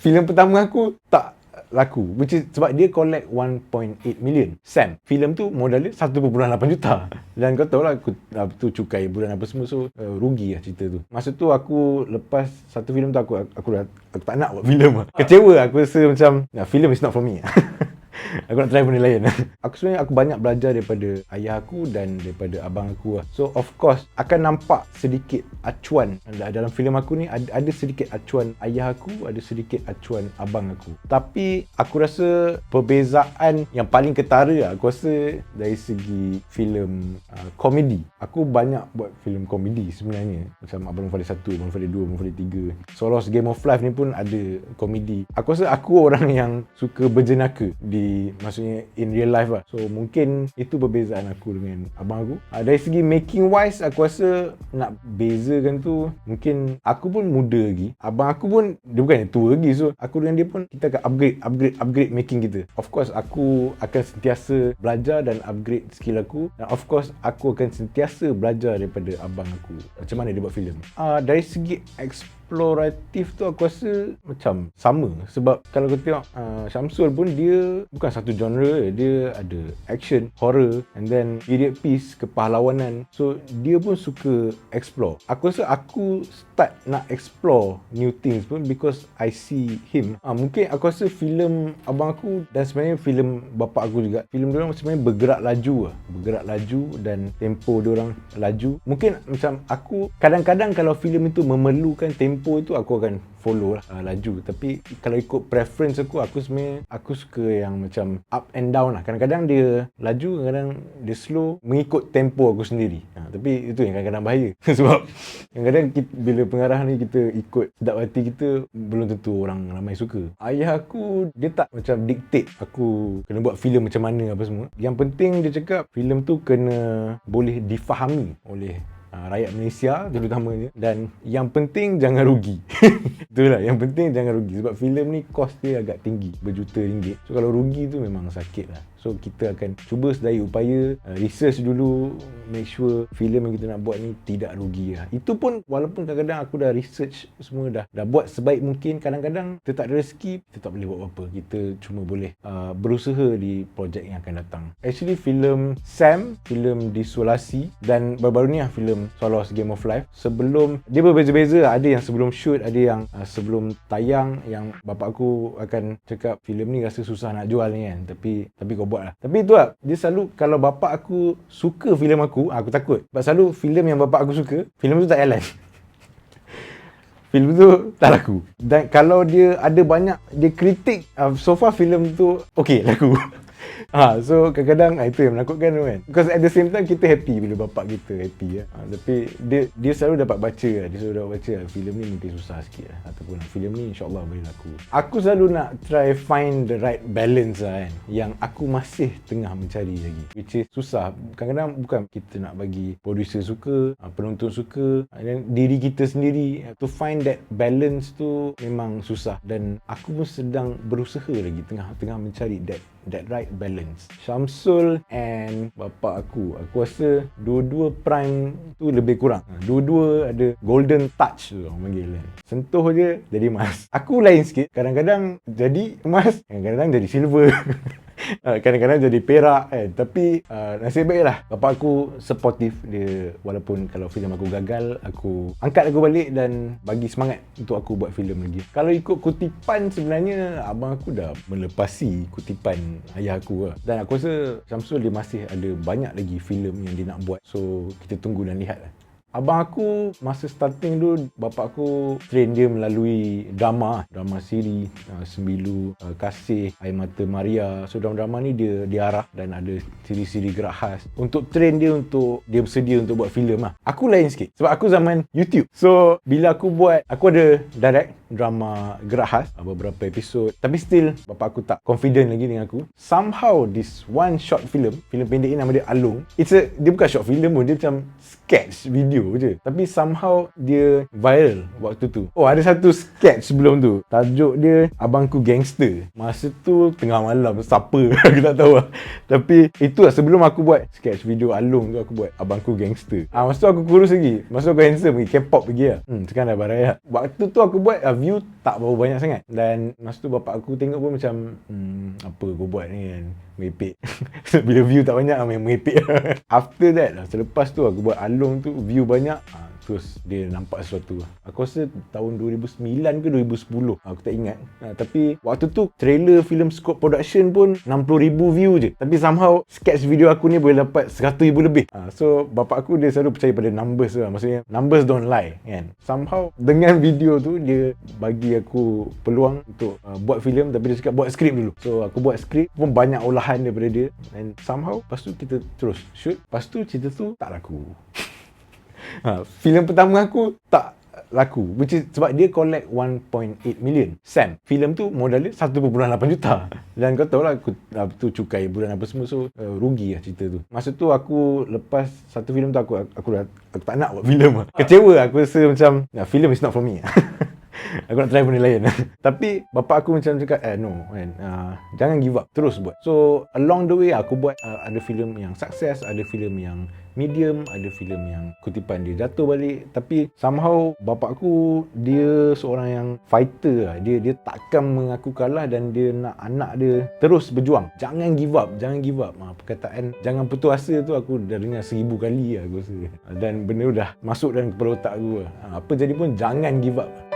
filem pertama aku tak laku. Which is sebab dia collect 1.8 million. Sam filem tu modal dia 1.8 juta. Dan kau tahu lah aku tu cukai bulan apa semua so uh, rugi lah cerita tu. Masa tu aku lepas satu filem tu aku aku dah aku tak nak buat filem lah. Kecewa aku rasa macam nah, filem is not for me aku nak try benda lain. Aku sebenarnya aku banyak belajar daripada ayah aku dan daripada abang aku lah. so of course akan nampak sedikit acuan. Dalam filem aku ni ada, ada sedikit acuan ayah aku ada sedikit acuan abang aku. Tapi aku rasa perbezaan yang paling ketara lah, aku rasa dari segi filem uh, komedi. Aku banyak buat filem komedi sebenarnya. Macam Abang Fadil 1, Abang Fadil 2, Abang Fadil 3 Solos Game of Life ni pun ada komedi. Aku rasa aku orang yang suka berjenaka di maksudnya in real life lah. So mungkin itu perbezaan aku dengan abang aku. Uh, dari segi making wise aku rasa nak bezakan tu mungkin aku pun muda lagi. Abang aku pun dia bukan tua lagi. So aku dengan dia pun kita akan upgrade upgrade upgrade making kita. Of course aku akan sentiasa belajar dan upgrade skill aku dan of course aku akan sentiasa belajar daripada abang aku. Macam mana dia buat filem. Uh, dari segi eksploratif tu aku rasa macam sama. Sebab kalau kau tengok uh, Syamsul pun dia bukan satu genre dia ada action horror and then period piece kepahlawanan. So dia pun suka explore. Aku rasa aku start nak explore new things pun because I see him. Uh, mungkin aku rasa filem abang aku dan sebenarnya filem bapa aku juga. Filem dia orang sebenarnya bergerak laju lah. Bergerak laju dan tempo dia orang laju. Mungkin macam aku kadang-kadang kalau filem itu memerlukan tempo tempo itu aku akan follow lah uh, laju. Tapi kalau ikut preference aku aku sebenarnya aku suka yang macam up and down lah. Kadang-kadang dia laju kadang-kadang dia slow mengikut tempo aku sendiri. Uh, tapi itu yang kadang-kadang bahaya. Sebab kadang-kadang kita, bila pengarah ni kita ikut sedap hati kita belum tentu orang ramai suka. Ayah aku dia tak macam dictate aku kena buat filem macam mana apa semua. Yang penting dia cakap filem tu kena boleh difahami oleh rakyat Malaysia terutamanya dan yang penting jangan rugi itulah yang penting jangan rugi sebab filem ni kos dia agak tinggi berjuta ringgit so kalau rugi tu memang sakit lah So kita akan cuba sedaya upaya uh, research dulu make sure filem yang kita nak buat ni tidak rugi lah. Itu pun walaupun kadang-kadang aku dah research semua dah dah buat sebaik mungkin kadang-kadang kita tak ada rezeki kita tak boleh buat apa-apa. Kita cuma boleh uh, berusaha di projek yang akan datang. Actually filem Sam, filem Disolasi dan baru-baru ni lah filem Solos Game of Life sebelum dia berbeza-beza ada yang sebelum shoot ada yang uh, sebelum tayang yang bapak aku akan cakap filem ni rasa susah nak jual ni kan tapi tapi kau buat lah. Tapi tu lah, dia selalu kalau bapak aku suka filem aku, ah, aku takut. Sebab selalu filem yang bapak aku suka, filem tu tak jalan. filem tu tak laku. Dan kalau dia ada banyak, dia kritik, uh, so far filem tu okey laku. Ha, so kadang-kadang itu yang menakutkan tu kan. Because at the same time kita happy bila bapak kita happy ya. Ha, tapi dia dia selalu dapat baca lah. Dia selalu dapat baca lah. Filem ni mungkin susah sikit lah. Ataupun filem ni insyaAllah boleh laku. Aku selalu nak try find the right balance lah kan. Yang aku masih tengah mencari lagi. Which is susah. Kadang-kadang bukan kita nak bagi producer suka, penonton suka. Dan diri kita sendiri to find that balance tu memang susah. Dan aku pun sedang berusaha lagi tengah-tengah mencari that that right balance. Syamsul and bapa aku. Aku rasa dua-dua prime tu lebih kurang. Ha, dua-dua ada golden touch tu orang panggil kan. Sentuh je jadi emas. Aku lain sikit. Kadang-kadang jadi emas, kadang-kadang jadi silver. Ah, kadang-kadang jadi perak kan tapi uh, nasib baiklah. Bapa aku supportive dia. Walaupun kalau filem aku gagal aku angkat aku balik dan bagi semangat untuk aku buat filem lagi. Kalau ikut kutipan sebenarnya abang aku dah melepasi kutipan ayah aku lah. dan aku rasa Syamsul dia masih ada banyak lagi filem yang dia nak buat. So kita tunggu dan lihat lah Abang aku masa starting dulu bapa aku train dia melalui drama, drama siri, uh, Sembilu, uh, Kasih, Air Mata Maria. So drama-drama ni dia diarah dan ada siri-siri gerak khas. Untuk train dia untuk dia bersedia untuk buat filem lah. Aku lain sikit sebab aku zaman YouTube. So bila aku buat, aku ada direct drama gerak khas uh, beberapa episod. Tapi still bapa aku tak confident lagi dengan aku. Somehow this one short film, filem pendek ni nama dia Alung. It's a dia bukan short film pun, dia macam sketch video video je. Tapi somehow dia viral waktu tu. Oh ada satu sketch sebelum tu. Tajuk dia abangku gangster. Masa tu tengah malam siapa? Aku tak tahu lah. Tapi itu lah sebelum aku buat sketch video Alung tu aku buat abangku gangster. Ah masa tu aku kurus lagi. Masa tu aku handsome lagi K-pop lagi lah. Hmm sekarang dah baraya waktu tu aku buat uh, view tak berapa banyak sangat. Dan masa tu bapak aku tengok pun macam hmm, apa kau buat ni kan? Merepek. Bila view tak banyak main merepek. After that lah selepas tu aku buat Alung tu view banyak ah, terus dia nampak sesuatu. Aku rasa tahun 2009 ke 2010 aku tak ingat. Ha, tapi waktu tu trailer film Scope Production pun 60,000 view je. Tapi somehow sketch video aku ni boleh dapat 100,000 lebih. Ha, so bapak aku dia selalu percaya pada numbers lah. Maksudnya numbers don't lie kan? Somehow dengan video tu dia bagi aku peluang untuk uh, buat filem tapi dia cakap buat skrip dulu. So aku buat skrip pun banyak olahan daripada dia. And somehow lepas tu kita terus shoot. Lepas tu cerita tu tak laku ha, filem pertama aku tak laku which is sebab dia collect 1.8 million. Sam filem tu modal dia 1.8 juta. Dan kau tahu lah aku tu cukai bulan apa semua so uh, rugi lah cerita tu. Masa tu aku lepas satu filem tu aku aku dah aku tak nak buat filem lah. Kecewa aku rasa macam nah, filem is not for me aku nak try benda lain. Tapi bapak aku macam cakap eh no kan uh, jangan give up. Terus buat. So along the way aku buat uh, ada filem yang sukses ada filem yang medium ada filem yang kutipan dia jatuh balik. Tapi somehow bapak aku dia seorang yang fighter lah. Dia dia takkan mengaku kalah dan dia nak anak dia terus berjuang. Jangan give up jangan give up. Ha, perkataan jangan putus asa tu aku dah dengar seribu kali lah aku rasa. Dan benda dah masuk dalam kepala otak aku. Lah. ha, apa jadi pun jangan give up